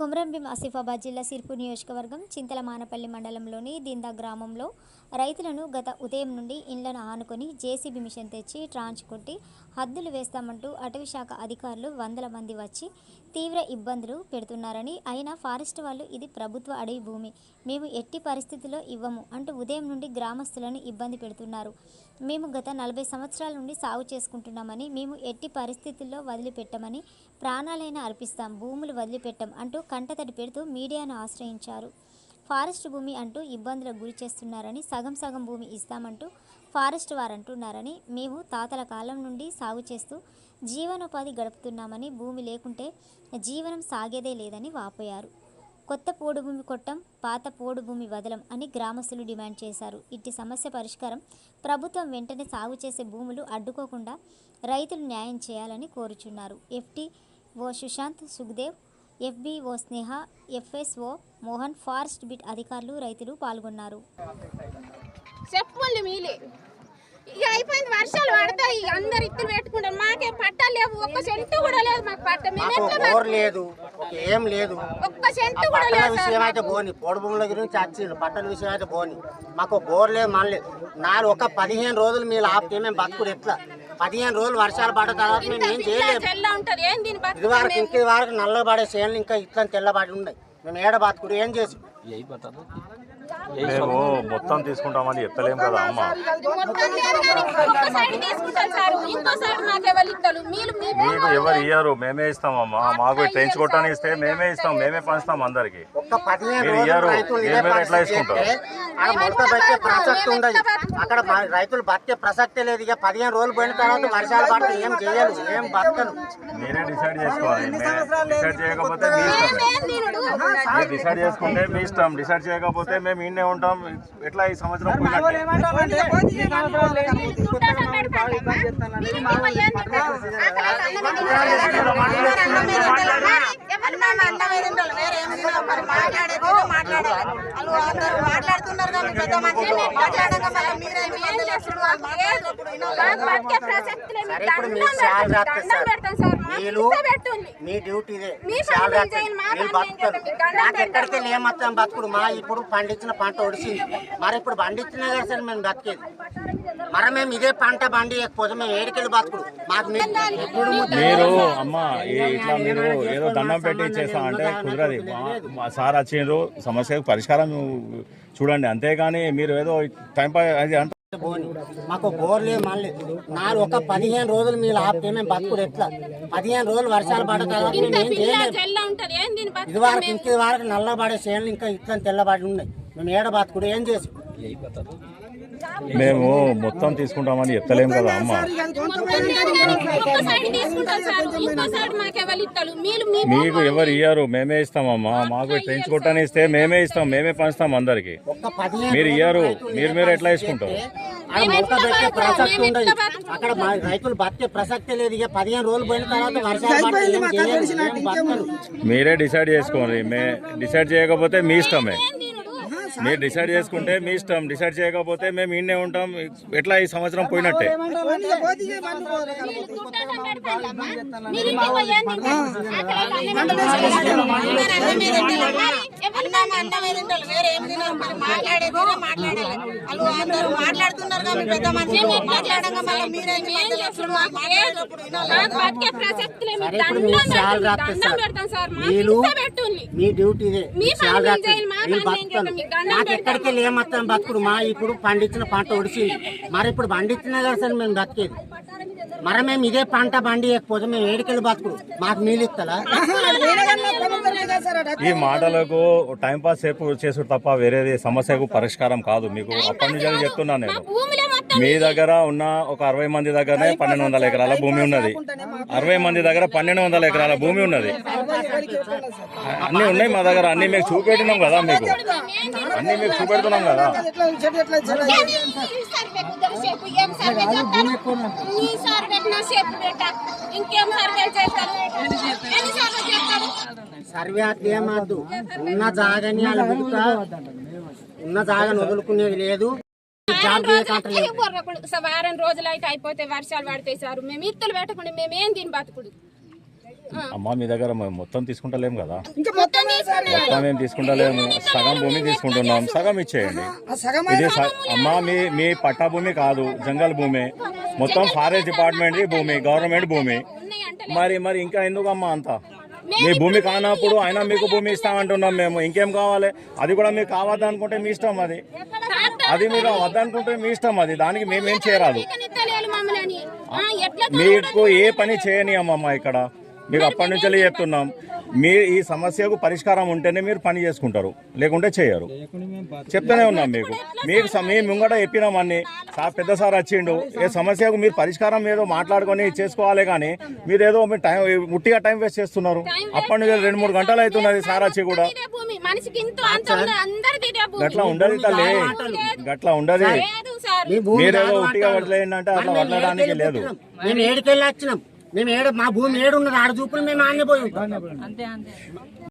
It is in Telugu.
కొమరంభీం ఆసిఫాబాద్ జిల్లా సిర్పూర్ నియోజకవర్గం చింతల మానపల్లి మండలంలోని దిందా గ్రామంలో రైతులను గత ఉదయం నుండి ఇండ్లను ఆనుకొని జేసీబీ మిషన్ తెచ్చి ట్రాంచ్ కొట్టి హద్దులు వేస్తామంటూ అటవీ శాఖ అధికారులు వందల మంది వచ్చి తీవ్ర ఇబ్బందులు పెడుతున్నారని అయినా ఫారెస్ట్ వాళ్ళు ఇది ప్రభుత్వ అడవి భూమి. మేము ఎట్టి పరిస్థితుల్లో ఇవ్వము అంటూ ఉదయం నుండి గ్రామస్తులను ఇబ్బంది పెడుతున్నారు. మేము గత నలభై సంవత్సరాల నుండి సాగు చేసుకుంటున్నామని మేము ఎట్టి పరిస్థితుల్లో వదిలిపెట్టమని ప్రాణాలైనా అర్పిస్తాం భూములు వదిలిపెట్టం అంటూ కంటతడి పెడుతూ మీడియాను ఆశ్రయించారు. ఫారెస్ట్ భూమి అంటూ ఇబ్బందులకు గురి చేస్తున్నారని సగం సగం భూమి ఇస్తామంటూ ఫారెస్ట్ వారు అంటున్నారని మేము తాతల కాలం నుండి సాగు చేస్తూ జీవనోపాధి గడుపుతున్నామని భూమి లేకుంటే జీవనం సాగేదే లేదని వాపోయారు. కొత్త పోడు భూమి కొట్టం పాత పోడు భూమి వదలం అని గ్రామస్తులు డిమాండ్ చేశారు. ఇట్టి సమస్య పరిష్కారం ప్రభుత్వం వెంటనే సాగు చేసే భూములు అడ్డుకోకుండా రైతులు న్యాయం చేయాలని కోరుచున్నారు. F T O Sushant Sukhdev FBO Sneha FSO Mohan forest beat అధికారులు రైతులు పాల్గొన్నారు. చెప్పుకోండి మీలే. ఇక అయిపోయింది వర్షాలు పడతాయి అందరు ఇత్తులు పెట్టుకుంటారు. మాకేం పట్టాలు లేవు ఒక్క సెంటు కూడా లేదు మాకు పట్ట. లేదు ఏం లేదు. ఒక్క సెంటు కూడా లేదు విషయం అయితే పోని పోడు భూముల గురించి వచ్చిండు పట్టణ విషయం అయితే పోని. మాకు బోర్ లేదు మళ్ళీ నాలుగు ఒక పదిహేను రోజులు మీరు ఆపితే మేము బతుకుడు ఎట్లా? పదిహేను రోజులు వర్షాలు పడ్డ తర్వాత మేము ఏం దీని ఇది వరకు ఇంక ఇది వరకు నల్లబడే చేనులు ఇంకా ఇట్లా తెల్లబడి ఉన్నాయి. మేము ఏడ బతుకుడు ఏం చేసి? మేము మొత్తం తీసుకుంటామని చెప్తలేం కదా అమ్మ. మీకు ఎవరు ఇయ్యరు? మేమే ఇస్తామమ్మా. మాకు ట్రెంచ్ కొట్టని ఇస్తే మేమే ఇస్తాం. మేమే పంచుతాం అందరికి. మీరు రోజులు ఇయ్యరు. మీరు ఎట్లా మొలక పెట్టే ప్రసక్తి ఉండదు అక్కడ రైతులు బతికే ప్రసక్తే లేదు. ఇక పదిహేను రోజులు పోయిన తర్వాత వర్షాలు పడితే ఏం చేయరు ఏం బతకరు. మీరే డిసైడ్ చేసుకోవాలి. డిసైడ్ చేయకపోతే మీ ఇష్టం డిసైడ్ చేసుకుంటే మీ ఇష్టం. డిసైడ్ చేయకపోతే మేము ఈయనే ఉంటాం. ఎట్లా ఈ సంవత్సరం పోయినట్టే? మీరే. వాళ్ళు మీరు పెట్టుంది మీ డ్యూటీ ఎక్కడికి ఏమొస్తాం బతుకుడు? మా ఇప్పుడు పండించిన పంట ఒడిసింది. మరి ఇప్పుడు పండించినా కదా సార్ మేము బతికేది. మరి మేము ఇదే పంట పండియకపోతే మేము ఏడికెళ్ళి బతుకుడు. మాకు మీరు అమ్మ ఇట్లా మీరు ఏదో దండం పెట్టి చేస్తా. అంటే కుదరదు. మా- సార్ వచ్చిండ్రు సమస్యకు పరిష్కారం చూడండి. అంతేగాని మీరు ఏదో టైం అది బోని మాకు బోర్లే మళ్ళీ నాలుగు ఒక పదిహేను రోజులు మీరు ఆపితే మేము బతుకుడు ఎట్లా? పదిహేను రోజులు వర్షాలు దీని ఇది వరకు ఇంక ఇది వరకు నల్లబడే చేనులు ఇంకా ఇట్లా తెల్లబడి ఉన్నాయి. మేము ఏడ బతుకుడు? ఏం చేసి? మేము మొత్తం తీసుకుంటామని చెప్తలేం కదా అమ్మ. మీకు ఎవరు ఇయ్యరు? మేమే ఇస్తామమ్మా. మాకు ట్రెంచ్ కొట్టని ఇస్తే మేమే ఇస్తాం. మేమే పంచుతాం అందరికి. మీరు ఇయ్యరు. మీరు మీరు ఎట్లా ఉండదు. అక్కడ మా రైతులు బతికే ప్రసక్తే లేదు. ఇక పదిహేను రోజులు పోయిన తర్వాత. మీరే డిసైడ్ చేసుకోండి. మే డిసైడ్ చేయకపోతే మీ ఇష్టమే. మీరు డిసైడ్ చేసుకుంటే మీ ఇష్టం. డిసైడ్ చేయకపోతే మేము ఈయనే ఉంటాం. ఎట్లా ఈ సంవత్సరం పోయినట్టే? అన్నం వేరే ఏం మరి మాట్లాడేది మాట్లాడాలి. వాళ్ళు అందరూ మాట్లాడుతున్నారు కానీ పెద్ద మళ్ళీ మీరే ఇస్తే మీ డ్యూటీ నాకు ఎక్కడికి వెళ్ళి ఏమొస్తాం బతుకుడు? మా ఇప్పుడు పండించిన పంట ఒడిసింది. మరి ఇప్పుడు పండించినా కదా సార్ మేము బతికేది. మరి మేము ఇదే పంట పండియకపోతే మేము ఏడికెళ్ళి బతుకుడు? మాకు నీళ్ళు ఇస్తారా ఈ మాటలకు టైం పాస్ సేపు చేసుడు తప్ప వేరేది సమస్యకు పరిష్కారం కాదు. మీకు అప్పటి నుంచి చెప్తున్నాను నేను భూమిలో మొత్తం మీ దగ్గర ఉన్న ఒక అరవై మంది దగ్గరనే పన్నెండు వందల ఎకరాల భూమి ఉన్నది. అరవై మంది దగ్గర పన్నెండు వందల ఎకరాల భూమి ఉన్నది. అన్ని ఉన్నాయి మా దగ్గర. అన్ని మీకు చూపెట్టినాం కదా మీకు. అన్ని మీకు చూపెడుతున్నాం కదా. ఇంకేం చేస్తారు సర్వే ఉన్న జాగని వాళ్ళు ఉన్న జాగని వదులుకునేది లేదు. వారం రోజులు అయితే అయిపోతే వర్షాలు పడతాయి సార్. మేము ఇత్తులు పెట్టకుండా మేము ఏం దీని బతుకుడు అమ్మ మీ దగ్గర మొత్తం తీసుకుంటలేము కదా? ఇంకా మొత్తం ఏ తీసుకుంటలేము. సగం భూమి తీసుకుంటున్నాం. సగం ఇచ్చేయండి. ఆ సగం ఇది అమ్మా మీ మీ పట్టా భూమి కాదు జంగల్ భూమి. మొత్తం ఫారెస్ట్ డిపార్ట్మెంట్ భూమి గవర్నమెంట్ భూమి. మరి మరి ఇంకా ఎందుకు అమ్మా అంతా? మీ భూమి కానప్పుడు అయినా మీకు భూమి ఇస్తామంటున్నాం మేము. ఇంకేం కావాలి? అది కూడా మీకు కావద్దనుకుంటే మీ ఇష్టం అది. అది మీరు వద్దనుకుంటే మీ ఇష్టం అది. దానికి మేమేం చేయరాదు. మీకు ఏ పని చేయనియమ్మా ఇక్కడ? మీకు అప్పటి నుంచి చెప్తున్నాం. మీ ఈ సమస్యకు పరిష్కారం ఉంటేనే మీరు పని చేసుకుంటారు. లేకుంటే చేయరు. చెప్తూనే ఉన్నాం మీకు. మీకు స- మీ ముంగట చెప్పినాం అన్ని. సార్ పెద్ద సార్ వచ్చిండు. ఏ సమస్యకు మీరు పరిష్కారం ఏదో మాట్లాడుకొని చేసుకోవాలి కానీ మీరు ఏదో మీ టైం ముట్టిగా టైం వేస్ట్ చేస్తున్నారు. అప్పటి నుంచి రెండు మూడు గంటలు అవుతున్నది సార్ వచ్చి కూడా. ఇదే భూమి. మనిషికి ఇంత అంత ఉంది? అందరిది ఇదే భూమి. గట్లా ఉండదు తల్లి. గట్లా ఉండదు. మీరేదో ఉట్టిగా. వదిలేయండి అంటే అట్లా మేము వదలడానికి లేదు. మేము ఏడుకెళ్ళి వచ్చినాం. మేము ఏడు మా భూమి ఏడున్నది ఆడ చూపులు మేము ఆడనే పోయి ఉంటాం.